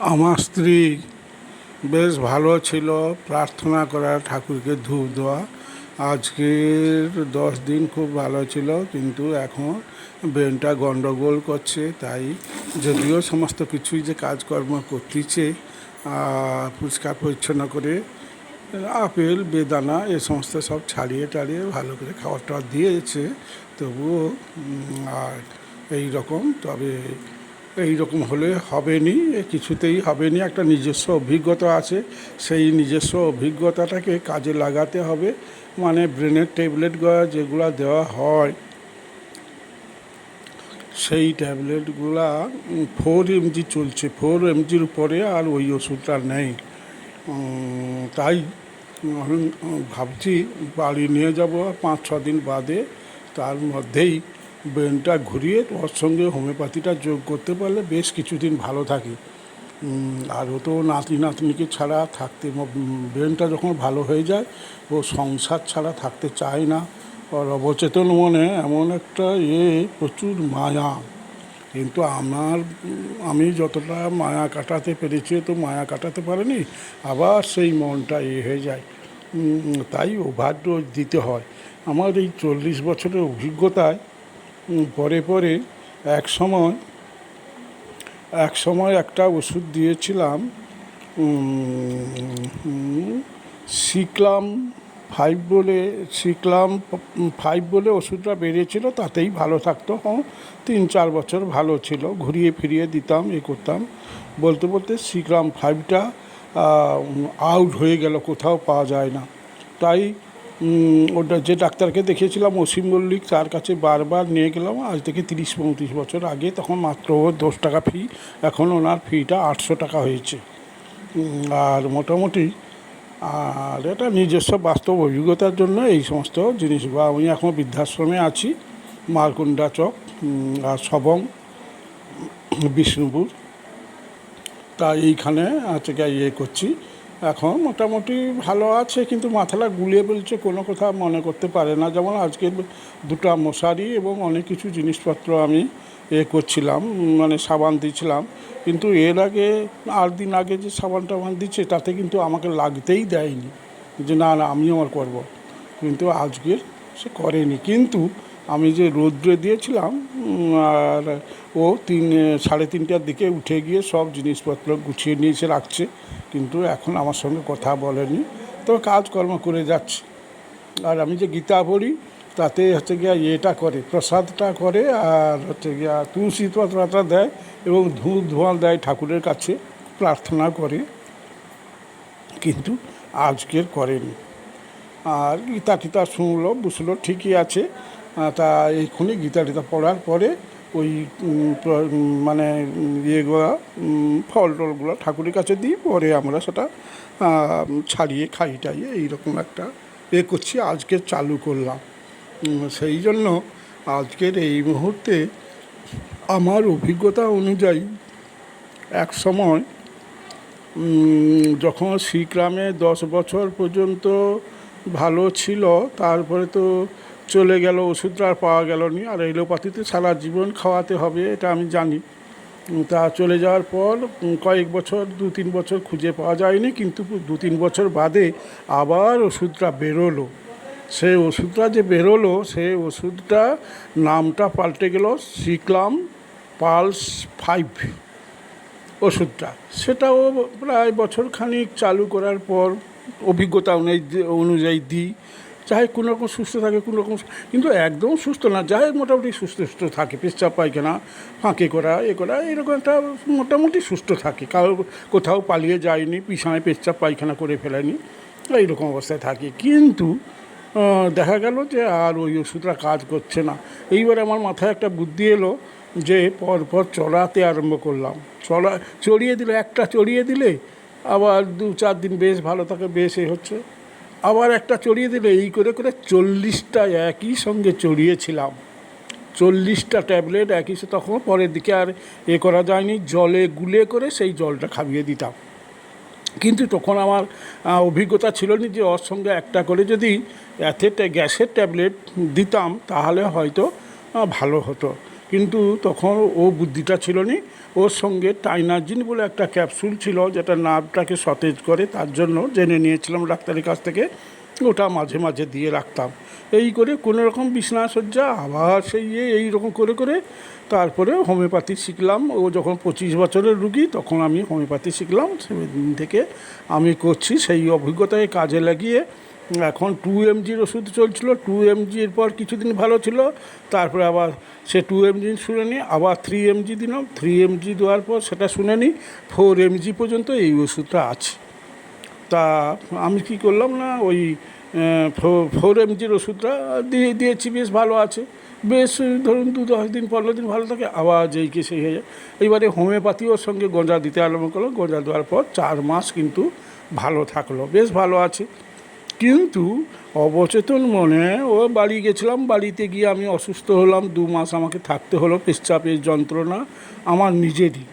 আমার স্ত্রী বেশ ভালো ছিল, প্রার্থনা করা ঠাকুরকে ধূপ দেওয়া। আজকের দশ দিন খুব ভালো ছিল, কিন্তু এখন ব্রেনটা গন্ডগোল করছে, তাই যদিও সমস্ত কিছুই যে কাজকর্ম করতেছে পরিষ্কার পরিচ্ছন্ন করে, আপেল, বেদানা, এ সমস্ত সব ছাড়িয়ে টাড়িয়ে ভালো করে খাবার টাবার দিয়েছে, তবুও আর এই রকম তবে এই রকম হলে হবে নি কিছুতেই হবে নি একটা নিজস্ব অভিজ্ঞতা আছে। সেই নিজস্ব অভিজ্ঞতাটাকে কাজে লাগাতে হবে মানে ব্রেনের ট্যাবলেট যেগুলো দেওয়া হয়, সেই ট্যাবলেটগুলা ফোর এমজি চলছে, ফোর এমজির উপরে আর ওই ওষুধটা নেই। তাই ভাবছি বাড়ি নিয়ে যাব পাঁচ ছ দিন বাদে, তার মধ্যেই ব্রেনটা ঘুরিয়ে ওর সঙ্গে হোমিওপ্যাথিটা যোগ করতে পারলে বেশ কিছুদিন ভালো থাকে। আর ও তো নাতি নাতনিকে ছাড়া থাকতে ব্রেনটা যখন ভালো হয়ে যায়, ও সংসার ছাড়া থাকতে চায় না। ওর অবচেতন মনে এমন একটা এ, প্রচুর মায়া। কিন্তু আমার, আমি যতটা মায়া কাটাতে পেরেছি তো মায়া কাটাতে পারেনি, আবার সেই মনটা এ হয়ে যায়। তাই ওভার ডোজ দিতে হয়। আমার এই চল্লিশ বছরের অভিজ্ঞতায় পরে পরে এক সময় এক সময় একটা ওষুধ দিয়েছিলাম সিক্লাম ফাইভ বলে, সিক্লাম ফাইভ বলে ওষুধটা বেরিয়েছিল, তাতেই ভালো থাকতো। হ্যাঁ তিন চার বছর ভালো ছিল, ঘুরিয়ে ফিরিয়ে দিতাম, এ করতাম। বলতে বলতে সিক্লাম ফাইভটা আউট হয়ে গেল, কোথাও পাওয়া যায় না। তাই ওটা যে ডাক্তারকে দেখিয়েছিলাম, অসীম মল্লিক, তার কাছে বারবার নিয়ে গেলাম। আজ থেকে তিরিশ পঁয়ত্রিশ বছর আগে তখন মাত্র দশ টাকা ফি এখন ওনার ফিটা আটশো টাকা হয়েছে। আর মোটামুটি, আর এটা নিজস্ব বাস্তব অভিজ্ঞতার জন্য এই সমস্ত জিনিসগুলো আমি এখন বৃদ্ধাশ্রমে আছি মারকুন্ডা চক আর সবং, বিষ্ণুপুর। তা এইখানে গিয়ে ইয়ে করছি। এখন মোটামুটি ভালো আছে, কিন্তু মাথাটা গুলিয়ে বলছে কোনো কথা মনে করতে পারে না। যেমন আজকে দুটো মশারি এবং অনেক কিছু জিনিসপত্র আমি এ করছিলাম মানে সাবান দিয়েছিলাম। কিন্তু এর আগে আট দিন আগে যে সাবান টাবান দিচ্ছে, তাতে কিন্তু আমাকে লাগতেই দেয়নি। যে না না আমি আমার করব। কিন্তু আজকের সে করেনি। কিন্তু আমি যে রৌদ্রে দিয়েছিলাম আর ও তিন, সাড়ে তিনটার দিকে উঠে গিয়ে সব জিনিসপত্র গুছিয়ে নিয়েছে, রাখছে। কিন্তু এখন আমার সঙ্গে কথা বলেনি। তবে কাজকর্ম করে যাচ্ছে। আর আমি যে গীতা পড়ি, তাতে হচ্ছে গিয়া ইয়েটা করে, প্রসাদটা করে, আর হচ্ছে গিয়া তুলসী পাতাটা দেয় এবং ধূপ ধোঁয়া দেয় ঠাকুরের কাছে, প্রার্থনা করে। কিন্তু আজকের করেনি। আর গীতা টিতা শুনলো, বুঝলো ঠিকই আছে। তা এইক্ষুনি গীতা টিতা পড়ার পরে ওই মানে ইয়েগুলো ফল টলগুলো ঠাকুরের কাছে দিই পরে আমরা সেটা ছাড়িয়ে খাই টাইয়ে এইরকম একটা এ করছি, আজকে চালু করলাম। সেই জন্য আজকের এই মুহূর্তে আমার অভিজ্ঞতা অনুযায়ী এক সময় যখন শ্রীগ্রামে দশ বছর পর্যন্ত ভালো ছিল, তারপরে তো চলে গেল ওষুধটা আর পাওয়া গেল নি। আর এলোপাতিতে সারা জীবন খাওয়াতে হবে, এটা আমি জানি। তা চলে যাওয়ার পর কয়েক বছর, দু তিন বছর খুঁজে পাওয়া যায়নি, কিন্তু দু তিন বছর বাদে আবার ওষুধটা বেরোলো। সেই ওষুধটা যে বেরোলো সেই ওষুধটা নামটা পাল্টে গেল, সিক্লাম পালস ফাইভ ওষুধটা। সেটাও প্রায় বছর খানিক চালু করার পর, অভিজ্ঞতা অনুযায়ী অনুযায়ী দিই। চাহে কোনো রকম সুস্থ থাকে, কোনো রকম কিন্তু একদম সুস্থ না, যাই মোটামুটি সুস্থ সুস্থ থাকে পেচ্ছাপ পায়খানা ফাঁকে করা, এ করা, এরকম একটা মোটামুটি সুস্থ থাকে। কারও কোথাও পালিয়ে যায়নি পিছায় পেচ্ছাপ পায়খানা করে ফেলেনি, এইরকম অবস্থায় থাকে। কিন্তু দেখা গেল যে আর ওই ওষুধটা কাজ করছে না। এইবার আমার মাথায় একটা বুদ্ধি এলো যে পরপর চড়াতে আরম্ভ করলাম। চড়া, চড়িয়ে দিলে, একটা চড়িয়ে দিলে আবার দু চার দিন বেশ ভালো থাকে, বেশ এ হচ্ছে। আবার একটা চড়িয়ে দিলে, এই করে করে চল্লিশটা একই সঙ্গে চড়িয়েছিলাম। চল্লিশটা ট্যাবলেট একই সে- তখন পরের দিকে আর এ করা যায়নি, জলে গুলে করে সেই জলটা খাইয়ে দিতাম। কিন্তু তখন আমার অভিজ্ঞতা ছিল না যে ওর সঙ্গে একটা করে যদি অ্যাথেট গ্যাসের ট্যাবলেট দিতাম, তাহলে হয়তো ভালো হতো। কিন্তু তখন ও বুদ্ধিটা ছিল নি ওর সঙ্গে টাইনাজিন বলে একটা ক্যাপসুল ছিল যেটা নার্ভটাকে সতেজ করে, তার জন্য জেনে নিয়েছিলাম ডাক্তারের কাছ থেকে, ওটা মাঝে মাঝে দিয়ে রাখতাম। এই করে কোনো রকম বিছনা সজ্জা আবার সেই এই রকম করে করে তারপরে হোমিওপ্যাথি শিখলাম। ও যখন পঁচিশ বছরের রুগী, তখন আমি হোমিওপ্যাথি শিখলাম। সেদিন থেকে আমি করছি সেই অভিজ্ঞতাকে কাজে লাগিয়ে এখন টু এমজির ওষুধ চলছিল টু এমজির পর কিছুদিন ভালো ছিল, তারপরে আবার সে টু এমজি শুনে নি, আবার থ্রি এমজি দিলাম থ্রি এমজি দেওয়ার পর সেটা শুনে নি ফোর এমজি পর্যন্ত এই ওষুধটা আছে। তা আমি কি করলাম না, ওই ফোর এমজির ওষুধটা দিয়ে, দিয়েছি, বেশ ভালো আছে। বেশ, ধরুন, দু দশ দিন, পনেরো দিন ভালো থাকে, আবার যেই কে সেই হয়ে যায়। এইবারে হোমিওপ্যাথি ওর সঙ্গে গঞ্জা দিতে আরম্ভ করল, গঞ্জা দেওয়ার পর চার মাস কিন্তু ভালো থাকল, বেশ ভালো আছে। কিন্তু অবচেতন মনে ও বাড়ি গেছিলাম, বাড়িতে গিয়ে আমি অসুস্থ হলাম, দু মাস আমাকে থাকতে হলো, পেশচাপের যন্ত্রণা আমার নিজেরই।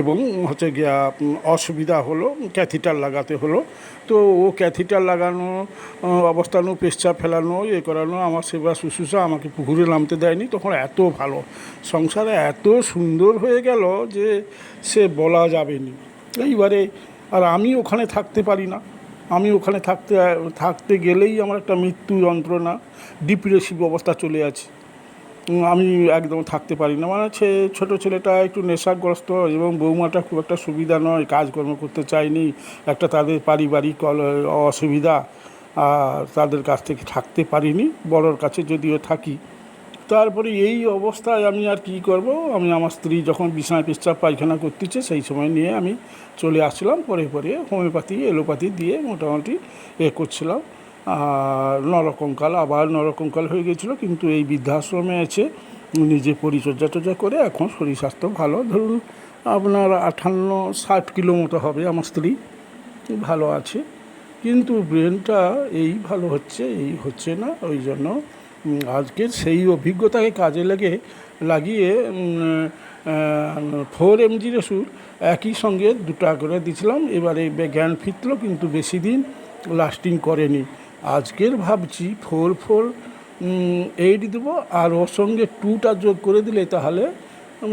এবং হচ্ছে গিয়া অসুবিধা হলো ক্যাথিটার লাগাতে হলো। তো ও ক্যাথিটার লাগানো অবস্থানো পেশচা ফেলানো, এ করানো, আমার সেবা শুশ্রূষা আমাকে পুকুরে নামতে দেয়নি। তখন এত ভালো, সংসারে এত সুন্দর হয়ে গেল যে সে বলা যাবে না। এইবারে আর আমি ওখানে থাকতে পারি না। আমি ওখানে থাকতে থাকতে গেলেই আমার একটা মৃত্যু যন্ত্রণা ডিপ্রেসিভ অবস্থা চলে আছে। আমি একদম থাকতে পারি না। মানে ছে, ছোটো ছেলেটা একটু নেশাগ্রস্ত এবং বৌমাটা খুব একটা সুবিধা নয়, কাজকর্ম করতে চায়নি, একটা তাদের পারিবারিক অসুবিধা, আর তাদের কাছ থেকে থাকতে পারিনি, বড়োর কাছে যদিও থাকি। তারপরে এই অবস্থায় আমি আর কি করব? আমি আমার স্ত্রী যখন বিছানায় পেশাব পায়খানা করতেছে, সেই সময় নিয়ে আমি চলে আসছিলাম, পরে পরে হোমিওপ্যাথি, এলোপ্যাথি দিয়ে মোটামুটি এ করছিলাম। আর নরকঙ্কাল, আবার নরকঙ্কাল হয়ে গেছিল, কিন্তু এই বৃদ্ধাশ্রমে আছে নিজে পরিচর্যা টর্যা করে এখন শরীর স্বাস্থ্য ভালো। ধরুন আপনার আঠান্ন, ষাট কিলো মতো হবে আমার স্ত্রী, ভালো আছে। কিন্তু ব্রেনটা এই ভালো হচ্ছে, এই হচ্ছে না, ওই জন্য আজকের সেই অভিজ্ঞতাকে কাজে লাগে, লাগিয়ে ফোর এমজির ওষুধ একই সঙ্গে দুটা করে দিছিলাম। এবারে জ্ঞান ফিরলো কিন্তু বেশি দিন লাস্টিং করেনি। আজকের ভাবছি ফোর ফোর এইট দেবো, আর ওর সঙ্গে টুটা যোগ করে দিলে তাহলে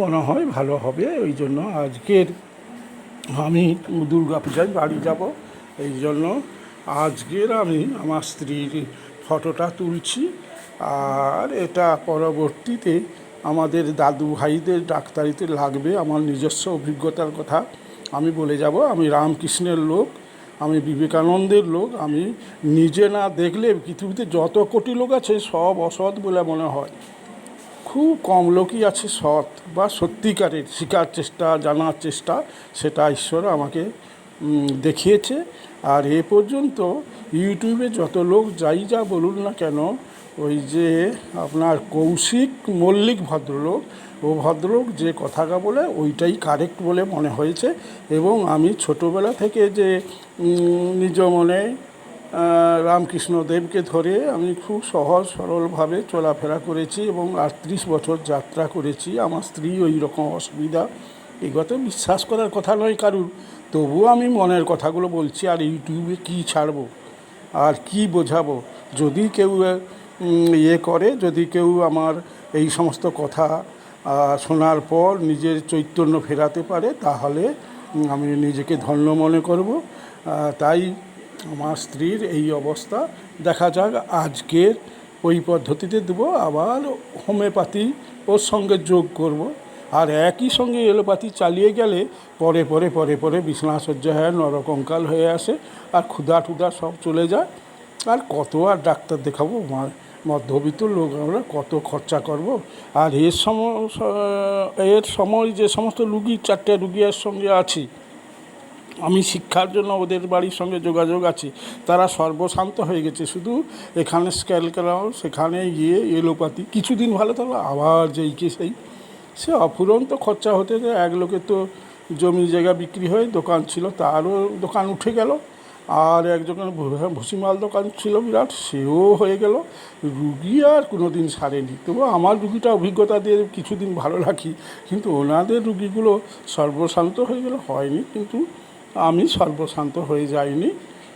মনে হয় ভালো হবে। ওই জন্য আজকের আমি দুর্গা পূজায় বাড়ি যাব, এই জন্য আজকের আমি আমার স্ত্রীর ফটোটা তুলছি। আর এটা পরবর্তীতে আমাদের দাদু ভাইদের ডাক্তারিতে লাগবে আমার নিজস্ব অভিজ্ঞতার কথা। আমি বলে যাব, আমি রামকৃষ্ণের লোক, আমি বিবেকানন্দের লোক, আমি নিজে না দেখলে পৃথিবীতে যত কোটি লোক আছে সব অসৎ বলে মনে হয়। খুব কম লোকই আছে সৎ বা সত্যিকারের শেখার চেষ্টা, জানার চেষ্টা, সেটা ঈশ্বর আমাকে দেখিয়েছে। আর এ পর্যন্ত ইউটিউবে যত লোক যাই যা বলুন না কেন ওই যে আপনার কৌশিক মল্লিক ভদ্রলোক, ও ভদ্রলোক যে কথাটা বলে ওইটাই কারেক্ট বলে মনে হয়েছে এবং আমি ছোটোবেলা থেকে যে নিজ মনে রামকৃষ্ণ দেবকে ধরে আমি খুব সহজ সরলভাবে চলাফেরা করেছি এবং আটত্রিশ বছর যাত্রা করেছি। আমার স্ত্রী ওই রকম অসুবিধা এগোতে বিশ্বাস করার কথা নয় কারুর। তবুও আমি মনের কথাগুলো বলছি, আর ইউটিউবে কী ছাড়বো? আর কি বোঝাবো? যদি কেউ ইয়ে করে। যদি কেউ আমার এই সমস্ত কথা শোনার পর নিজের চৈতন্য ফেরাতে পারে, তাহলে আমি নিজেকে ধন্য মনে করব। তাই আমার স্ত্রীর এই অবস্থা। দেখা যাক আজকের ওই পদ্ধতিতে দেবো। আবার হোমিওপ্যাথি ওর সঙ্গে যোগ করব। আর একই সঙ্গে এলোপ্যাথি চালিয়ে গেলে পরে পরে পরে পরে বিছনাসজ্জা হয় নরকঙ্কাল হয়ে আসে। আর ক্ষুধা টুধা সব চলে যায়। আর কত আর ডাক্তার দেখাবো? মা- মধ্যবিত্ত লোক আমরা কত খরচা করব? আর এর সম এর সময় যে সমস্ত রুগী, চারটে রুগীর সঙ্গে আছি, আমি শিক্ষার জন্য ওদের বাড়ির সঙ্গে যোগাযোগ আছে, তারা সর্বশান্ত হয়ে গেছে। শুধু এখানে স্ক্যাল করাও, সেখানে গিয়ে এলোপাতি। কিছুদিন ভালো থাকল, আবার যেই কে সেই। সে অফুরন্ত খরচা হতে এক লোকের তো জমি জায়গা বিক্রি হয়ে, দোকান ছিল, তারও দোকান উঠে গেল। আর একজনের ভু- ভুসিমাল দোকান ছিল বিরাট, সেও হয়ে গেল। রুগী আর কোনো দিন সারেনি। তবু আমার রুগীটা অভিজ্ঞতা দিয়ে কিছুদিন ভালো রাখি। কিন্তু ওনাদের রুগীগুলো সর্বশান্ত হয়ে গেল, হয়নি। কিন্তু আমি সর্বশান্ত হয়ে যাইনি।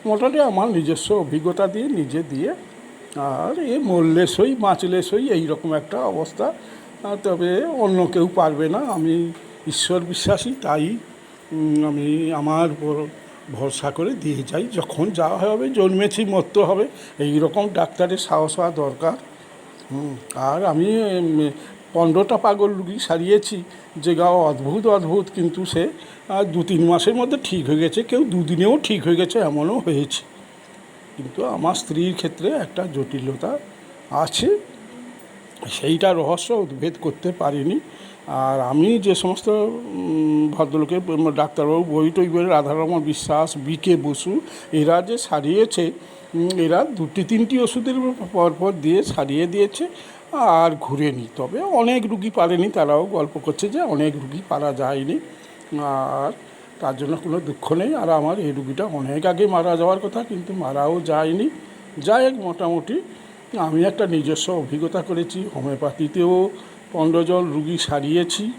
মোটামুটি আমার নিজস্ব অভিজ্ঞতা দিয়ে, নিজে দিয়ে। আর এ মরলে সই বাঁচলে সই এইরকম একটা অবস্থা। তবে অন্য কেউ পারবে না। আমি ঈশ্বর বিশ্বাসী, তাই আমি আমার উপর ভরসা করে দিয়ে যাই। যখন যা হবে, জন্মেছি, মরতে হবে এই রকম ডাক্তারের সাহস হওয়া দরকার। আর আমি পনেরোটা পাগল রুগী সারিয়েছি। যে গাও অদ্ভুত অদ্ভুত, কিন্তু সে দু তিন মাসের মধ্যে ঠিক হয়ে গেছে। কেউ দুদিনেও ঠিক হয়ে গেছে, এমনও হয়েছে। কিন্তু আমার স্ত্রীর ক্ষেত্রে একটা জটিলতা আছে। সেইটা রহস্য উদ্ভেদ করতে পারিনি। আর আমি যে সমস্ত ভদ্রলোকের ডাক্তারবাবু, বই টই বই রাধারমন বিশ্বাস, বি কে বসু, এরা যে সারিয়েছে এরা দুটি তিনটি ওষুধের পরপর দিয়ে সারিয়ে দিয়েছে, আর ঘুরেনি। তবে অনেক রুগী পারেনি, তারাও গল্প করছে যে অনেক রুগী পারা যায়নি, আর তার জন্য কোনো দুঃখ নেই। আর আমার এই রুগীটা অনেক আগে মারা যাওয়ার কথা, কিন্তু মারাও যায়নি। যাই মোটামুটি আমি একটা নিজস্ব অভিজ্ঞতা করেছি, হোমিওপ্যাথিতেও জন রুগী সারিয়েছি,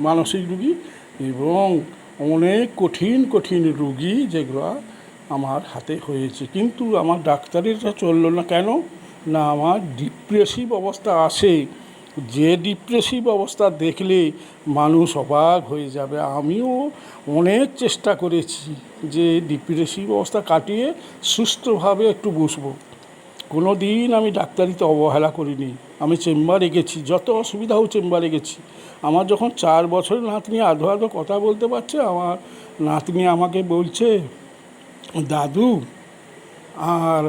মানসিক রুগী, এবং অনেক কঠিন কঠিন রুগী যেগুলো আমার হাতে হয়েছে। কিন্তু আমার ডাক্তারেরটা চলল না। কেন? না, আমার ডিপ্রেসিভ অবস্থা আসে। যে ডিপ্রেসিভ অবস্থা দেখলে মানুষ অবাক হয়ে যাবে। আমিও অনেক চেষ্টা করেছি যে ডিপ্রেসিভ অবস্থা কাটিয়ে সুস্থভাবে একটু বসবো। কোনো দিন আমি ডাক্তারিতে অবহেলা করিনি। আমি চেম্বারে গেছি, যত অসুবিধা হোক চেম্বারে গেছি। আমার যখন চার বছরের নাতনি আধো আধো কথা বলতে পারছে, আমার নাতনি আমাকে বলছে, দাদু, আর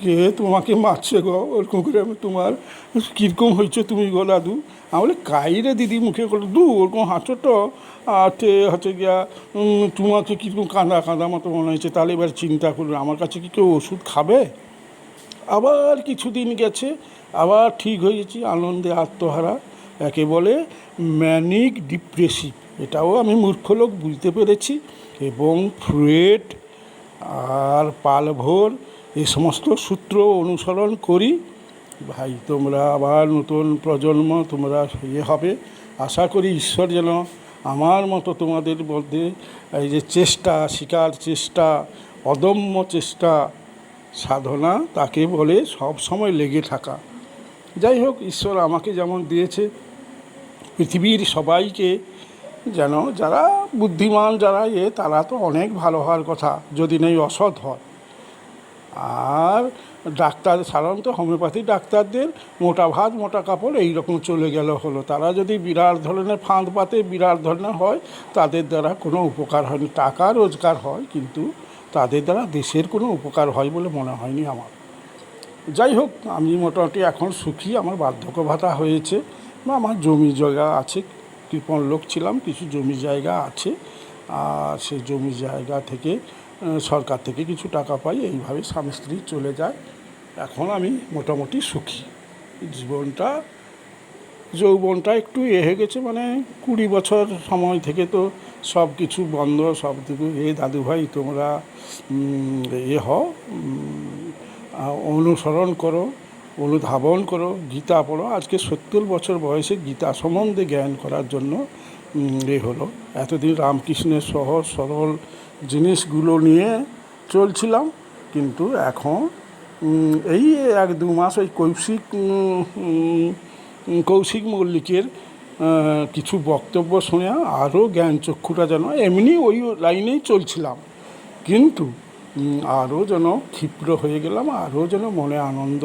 কে তোমাকে মারছে গো? ওরকম করে আমি তোমার কীরকম হয়েছে তুমি গো দাদু? আমি বলি কাইরে দিদি মুখে করে? দু, ওরকম হাঁচো তো আর হচ্ছে গিয়া তোমাকে কীরকম কাঁদা কাঁদা মতো মনে হয়েছে, তাহলে এবার চিন্তা করুন আমার কাছে কি কেউ ওষুধ খাবে? আবার কিছুদিন গেছে, আবার ঠিক হয়েছি, আনন্দে আত্মহারা। একে বলে ম্যানিক ডিপ্রেসিভ। এটাও আমি মূর্খ লোক, বুঝতে পেরেছি। এবং ফ্রুয়েট আর পালভোর এই সমস্ত সূত্র অনুসরণ করি। ভাই, তোমরা আবার নতুন প্রজন্ম, তোমরা ইয়ে হবে। আশা করি ঈশ্বর যেন আমার মতো তোমাদের মধ্যে এই যে চেষ্টা, শিকার চেষ্টা, অদম্য চেষ্টা সাধনা তাকে বলে সব সময় লেগে থাকা। যাই হোক, ঈশ্বর আমাকে যেমন দিয়েছে, পৃথিবীর সবাইকে যেন যারা বুদ্ধিমান, যারা এ, তারা তো অনেক ভালো হওয়ার কথা, যদি নেই অসৎ হয়। আর ডাক্তার, সাধারণত হোমিওপ্যাথি ডাক্তারদের মোটা ভাত, মোটা কাপড় এই রকম চলে গেল হলো। তারা যদি বিরাট ধরনের ফাঁদ পাতে, বিরাট ধরনের হয়, তাদের দ্বারা কোনো উপকার হয়নি। টাকা রোজগার হয়, কিন্তু তাদের দ্বারা দেশের কোনো উপকার হয় বলে মনে হয়নি আমার। যাই হোক, আমি মোটামুটি এখন সুখী, আমার বার্ধক্য ভাতা হয়েছে বা আমার জমি জায়গা আছে, কৃপণ লোক ছিলাম, কিছু জমি জায়গা আছে। আর সেই জমি জায়গা থেকে সরকার থেকে কিছু টাকা পাই, এইভাবে স্বামী স্ত্রী চলে যায়। এখন আমি মোটামুটি সুখী। জীবনটা যৌবনটা একটু এ হয়ে গেছে মানে কুড়ি বছর সময় থেকে তো সব কিছু বন্ধ, সব কিছু এ দাদু ভাই তোমরা এ হও অনুসরণ করো, অনুধাবন করো, গীতা পড়ো। আজকে সত্তর বছর বয়সে গীতা সম্বন্ধে জ্ঞান করার জন্য এ হলো। এতদিন রামকৃষ্ণের সহজ সরল জিনিসগুলো নিয়ে চলছিলাম, কিন্তু এখন এই এক দু মাস, ওই কৌশিক কৌশিক মল্লিকের কিছু বক্তব্য শুনে আরও জ্ঞান চক্ষুটা যেন এমনি ওই লাইনেই চলছিলাম। কিন্তু আরও যেন ক্ষিপ্র হয়ে গেলাম আরও যেন মনে আনন্দ।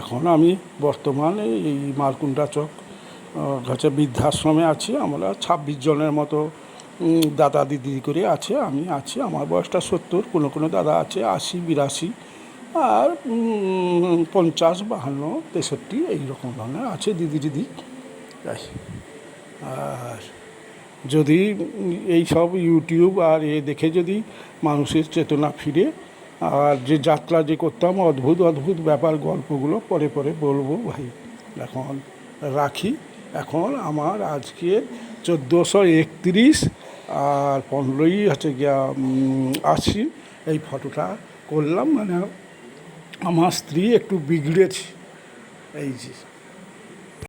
এখন আমি বর্তমানে এই মারকুন্ডা চক আহ, কাছে বৃদ্ধাশ্রমে আছি। আমরা ছাব্বিশ জনের মতো দাদা দিদি করে আছে আমি আছি। আমার বয়সটা সত্তর কোনো কোনো দাদা আছে আশি বিরাশি। আর পঞ্চাশ, বাহান্ন, তেষট্টি এইরকম ধরনের আছে দিদি দিদি। তাই আর যদি এই সব ইউটিউব আর এ দেখে যদি মানুষের চেতনা ফিরে, আর যে যাত্রা যে করতাম, অদ্ভুত অদ্ভুত ব্যাপার গল্পগুলো পরে পরে বলব ভাই। এখন রাখি। এখন আমার আজকে চোদ্দোশো একত্রিশ আর পনেরোই হচ্ছে গিয়া আশি। এই ফটোটা করলাম মানে আমার স্ত্রী একটু বিগড়েছে। এই যে